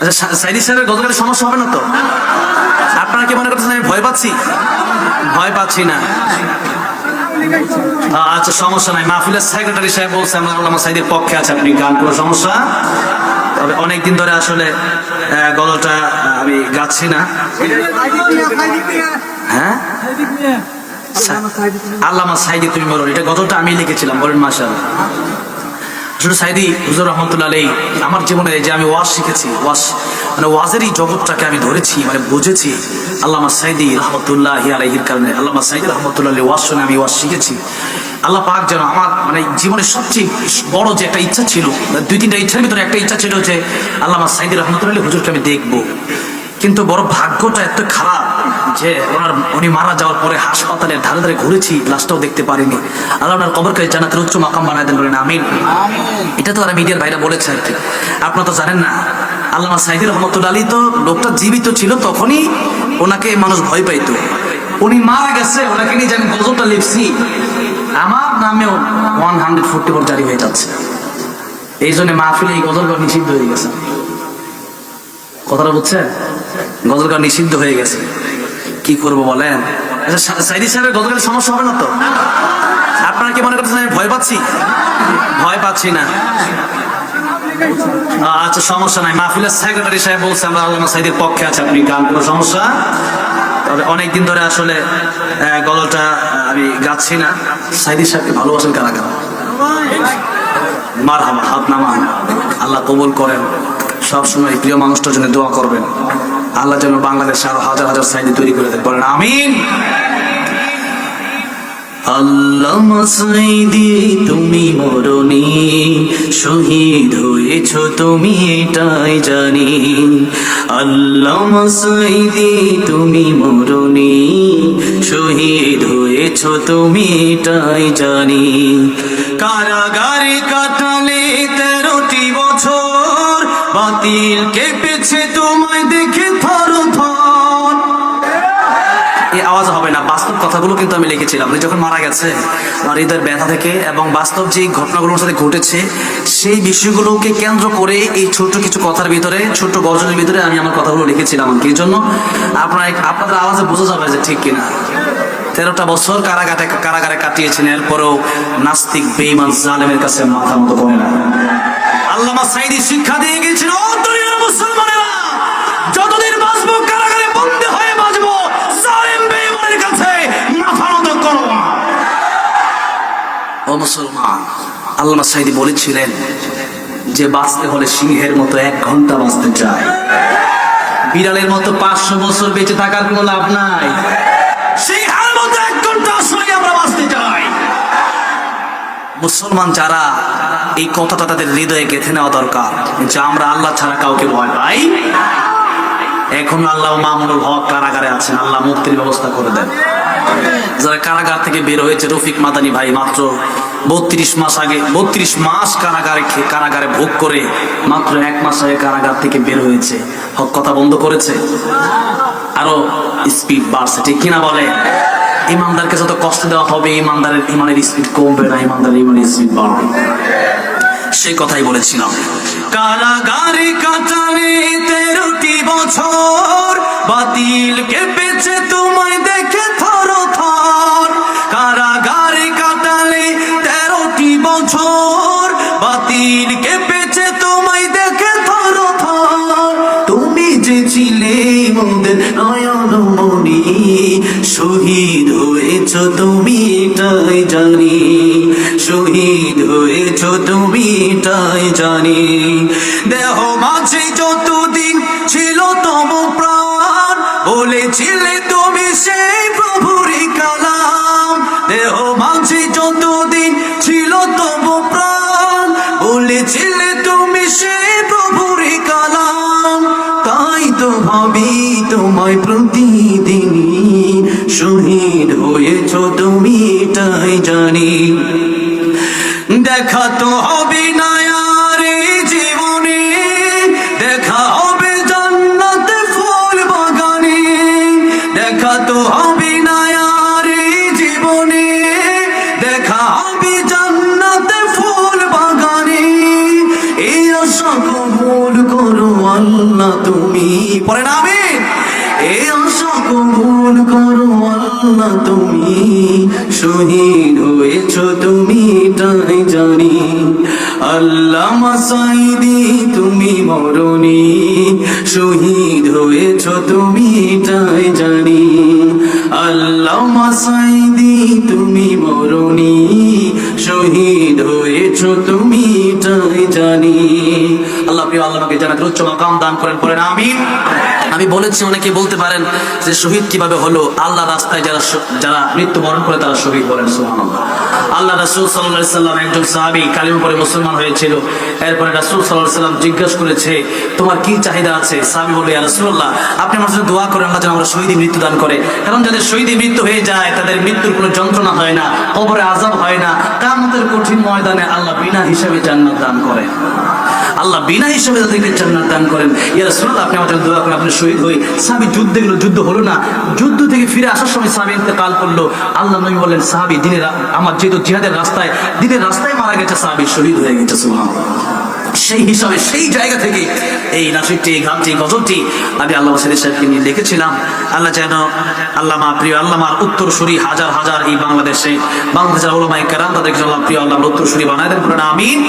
আচ্ছা সাইদি সাহেবের গতকালের সমস্যা হবে না তো? আপনারা কি মনে করছেন আমি ভয় পাচ্ছি? ভয় পাচ্ছি না। আচ্ছা সমস্যা নাই। মাহফিলের সেক্রেটারি সাহেব বলছে, আমরা আল্লামা সাইদের পক্ষে আছে, আপনি গান কোনো সমস্যা। তবে অনেকদিন ধরে আসলে গলাটা আমি গাচ্ছি না। হ্যাঁ? আল্লামা সাইদি তুমি বলো এটা গতটা আমি লিখেছিলাম, বলেন মাসাল সাইদি, হুজুর রহমতুল্লাহ আলাই আমার জীবনে যে আমি ওয়াজ শিখেছি, ওয়াজ মানে ওয়াজের এই জগৎটাকে আমি ধরেছি মানে বুঝেছি, আল্লামা সাইদি রহমতুল্লাহ আলাইহির কারণে, আল্লামা সাইদি রহমতুল্লাহ ওয়াজ শুনে আমি ওয়াজ শিখেছি। আল্লাহ পাক যেন আমার মানে জীবনের সবচেয়ে বড় যে একটা ইচ্ছা ছিল দুই তিনটা ইচ্ছার ভিতরে একটা ইচ্ছা ছিল যে, আল্লামা সাইদি রহমতুল্লাহ হুজুরকে আমি দেখব। কিন্তু বড় ভাগ্যটা এত খারাপ যে ওনার উনি মারা যাওয়ার পরে হাসপাতালের ধারে ধারে ঘুরেছি লাশটাও দেখতে পারিনি। আল্লাহ ওনার কবরকে জানাতের উচ্চ মাকাম বানায় দেন বলেন আমিন। এটা তো আর মিডিয়ার বাইরে বলেছে আর কি। আপনারা তো জানেন না আল্লামা সাইদুর রহমতুল্লা আলী তো লোকটা জীবিত ছিল তখনই ওনাকে মানুষ ভয় পাইতো। উনি মারা গেছে ওনাকে নিয়ে যে আমি গজলটা লিখছি আমার নামেও ওয়ান হান্ড্রেড ফোর্টি ফোর জারি হয়ে যাচ্ছে। এই জন্য মাহফিলে এই গজলটা নিষিদ্ধ হয়ে গেছে। কথাটা বুঝছেন? গজলটা নিষিদ্ধ হয়ে গেছে। কি করব বলেন? আচ্ছা সাইদি সাহেবের গজলের সমস্যা হবে না তো? আপনারা কি মনে করছেন আমি ভয় পাচ্ছি? ভয় পাচ্ছি না। আচ্ছা সমস্যা নাই। মাহফিলের সেক্রেটারি সাহেব বলছে, আমরা আল্লামা সাইদের পক্ষে আছে, আপনি গান কোনো সমস্যা। তবে অনেকদিন ধরে আসলে গলাটা আমি গাচ্ছি না। সাইদি সাহেবকে ভালোবাসেন কারা কারা? মার হাত নামান আল্লাহ কবুল করেন। সব সময় প্রিয় মানুষটার জন্য দোয়া করবেন। আল্লাহ যেন বাংলাদেশ আরও হাজার হাজার সাইডে তৈরি করে দেন। বলেন, আমিন। আল্লাহ সাইদি তুমি মরণি, শহীদ হয়েছ তুমি এটাই জানি। আল্লাহ সাইদি তুমি মরণি, শহীদ হয়েছ তুমি এটাই জানি। কারাগারে কাটালে বাতিল কেঁপেছে তোমায় দেখে থর থর এই আওয়াজ হবে না, বাস্তব কথাগুলো কিন্তু আমি লিখেছিলাম। উনি যখন মারা গেছে, আমার হৃদয়ের ব্যথা থেকে এবং বাস্তব যে ঘটনাগুলোর সাথে ঘটেছে, সেই বিষয়গুলোকে কেন্দ্র করে এই ছোট্ট কিছু কথার ভিতরে, ছোট্ট গজলের ভিতরে আমি আমার কথাগুলো লিখেছিলাম। আর কি জন্য? আপনার আপনাদের আওয়াজে বোঝা যাবে যে ঠিক কিনা। তেরোটা বছর কারাগারে কারাগারে কাটিয়েছেন, এরপরেও নাস্তিক বেইমান জালেমের কাছে মাথা মতো কমে না। আল্লামা সাইদি শিক্ষা দিয়ে গেছিল দুনিয়ার মুসলমানেরা, যতদিন বাঁচবো, কারাগারে বন্দী হয়ে বাঁচবো কাছে মুসলমান, আল্লামা সাইদি বলেছিলেন যে, বাঁচতে হলে সিংহের মতো এক ঘণ্টা বাঁচতে চায় বিড়ালের মতো পাঁচশো বছর বেঁচে থাকার কোনো লাভ নাই। সিংহের মতো এক ঘণ্টা আসলে আমরা বাঁচতে চাই মুসলমান যারা এই কথাটা তাদের হৃদয়ে গেঁথে নেওয়া দরকার, যে আমরা আল্লাহ ছাড়া কাউকে ভয় পাই। এখন আল্লাহ মামুনুল হক কারাগারে আছেন, আল্লাহ মুক্তির ব্যবস্থা করে দেন। যারা কারাগার থেকে বের হয়েছে, রফিক মাদানি ভাই মাত্র বত্রিশ মাস আগে, বত্রিশ মাস কারাগারে কারাগারে ভোগ করে মাত্র এক মাস আগে কারাগার থেকে বের হয়েছে। হক কথা বন্ধ করেছে? আরও স্পিড বাড়ছে, ঠিক কিনা বলে? ইমানদারকে যত কষ্ট দেওয়া হবে, ইমানদারের ইমানের স্পিড কমবে না ইমানদারের ইমানের স্পিড বাড়বে। সেই কথাই বলেছিলাম। কারাগারে কাটালে তেরোটি বছর বাতিল কেঁপেছে তোমায় দেখে থর শহীদ হয়েছ তুমি এটাই জানি। শহীদ হয়েছ তুমি এটাই জানি। দেহ মাঝে যতদিন ছিল তম প্রাণ, বলেছিলে তুমি সেই প্রভুরি কালাম। দেহ মাঝে যতদিন ছিল তব প্রাণ, বলেছিলে তুমি সেই শহীদ হয়েছ তুমি এটাই জানি। দেখা তো হবে না এই জীবনে ফুল বাগানে। জীবনে, দেখা ফুল বাগানে। এই তুমি পরে না আমি এ আশা কবুল করো আল্লাহ তুমি শহীদ হয়েছ, তুমি তাই জানি। আল্লাহ মাসাইদি তুমি মরণি, শহীদ হয়েছ, তুমি তাই জানি। আল্লাহ মাসাইদি তুমি মরণি, শহীদ হয়েছ, তুমি তাই জানি। প্রিয় উচ্চ মাকাম দান করেন আমিন। আমি বলেছি, অনেকে বলতে পারেন যে শহীদ কীভাবে হলো? আল্লাহ রাস্তায় যারা যারা মৃত্যুবরণ করে তারা শহীদ বলেন আল্লাহ সাল্লাম একজন পরে মুসলমান হয়েছিল। এরপরে সাল্লাম জিজ্ঞাসা করেছে, তোমার কি চাহিদা আছে? সাহাবী বলে ইয়া আপনি আমার জন্য দোয়া করেন যেন আমরা শহীদ মৃত্যু দান করে। কারণ যাদের শহীদ মৃত্যু হয়ে যায়, তাদের মৃত্যুর কোনো যন্ত্রণা হয় না, কবরে আযাব হয় না। কামতের কঠিন ময়দানে আল্লাহ বিনা হিসাবে জান্নাত দান করে আল্লাহ বিনা হিসাবে তাদেরকে জান্নাত দান করেন, ইয়া রাসূলুল্লাহ, আপনি জন্য দোয়া করেন, আপনি শহীদ হই। সাহাবী যুদ্ধে গেল যুদ্ধ হলো না। যুদ্ধ থেকে ফিরে আসার সময় সাহাবী ইন্তেকাল করল। আল্লাহ নবী বললেন, সাহাবী, দিনের আমার যেহেতু জিহাদের রাস্তায়, দিনের রাস্তায় মারা গেছে, সাহাবী শহীদ হয়ে গেছে, সুবহানাল্লাহ। সেই হিসাবে সেই জায়গা থেকে এই নাসিরটি গানটি গজলটি আমি আল্লাহ হোসেন সাহেবকে নিয়ে লিখেছিলাম। আল্লাহ যেন, আল্লাহ মা প্রিয়, আল্লাহ মার উত্তরসূরি হাজার হাজার এই বাংলাদেশে, বাংলাদেশের ওলামাই কেরাম তাদেরকে আল্লাহ প্রিয়, আল্লাহ উত্তরসূরি বানায় দেন আমিন।